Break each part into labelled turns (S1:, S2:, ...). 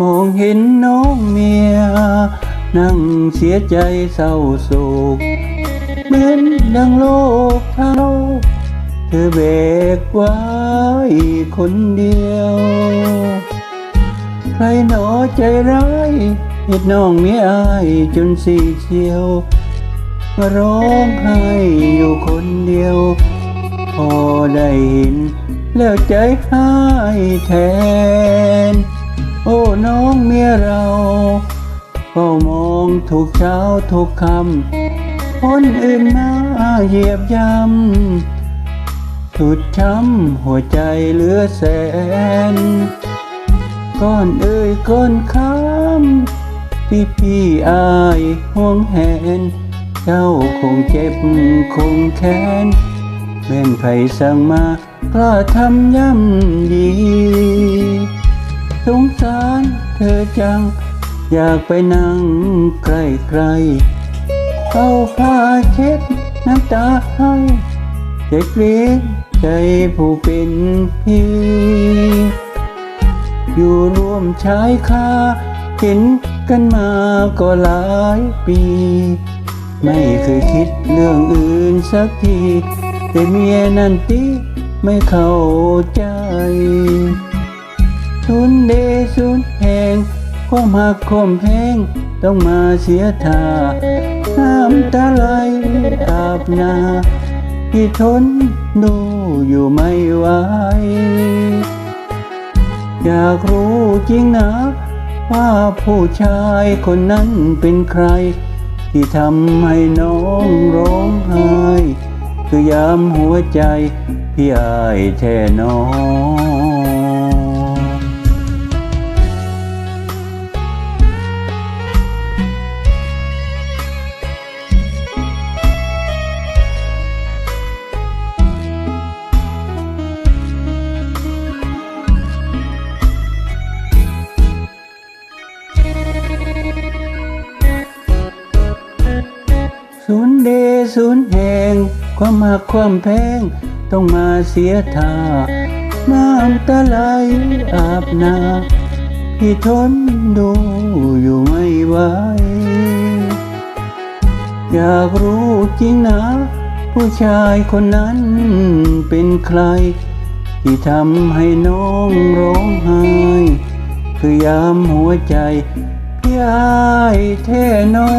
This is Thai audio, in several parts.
S1: มองเห็นน้องเมีย นั่งเสียใจเศร้าโศก เหมือนดังโลกเท่าเธอเบกไว้คนเดียว ใครหนอใจร้ายเหตุน้องไม่อายจนสีเชียวมาร้องไห้อยู่คนเดียว พอได้เห็น แล้วใจหายแทน โอ้น้องเมียเราเฝ้ามองทุกเช้าทุกคำคนอื่นมาเหยียบย่ำสุดช้ำหัวใจเหลือแสนก้อนเอ่ยก้อนคำที่พี่อายห่วงแหน เจ้าคงเจ็บคงแค้นแม่นไผสั่งมากล้าทำย่ำดี สงสารเธอจัง อยากไปนั่งใกล้ใครเอาผ้าเช็ดน้ำตาให้จ็บเลี้ยงใจผู้เป็นพี่อยู่ร่วมชายคาเห็นกันมาก็หลายปี ไม่เคยคิดเรื่องอื่นสักที แต่เมียนั่นติไม่เข้าใจ นเดสุนแหงความหักความแพงต้องมาเสียท่าน้ำตาไหลอาบนาที่ทนดูอยู่ไม่ไหวอยากรู้จริงนะ ว่าผู้ชายคนนั้นเป็นใคร ที่ทำให้น้องร้องไห้คือยามหัวใจพี่อายแท่น้อง ศูนย์เดศูนย์แห่งความหักความแพง ต้องมาเสียท่าน้ำตาไหลอาบหนาพี่ทนดูอยู่ไม่ไหวอยากรู้จริงนะ ผู้ชายคนนั้นเป็นใคร ที่ทำให้น้องร้องไห้ คือยามหัวใจพี่อายแท่น้อ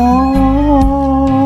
S1: ง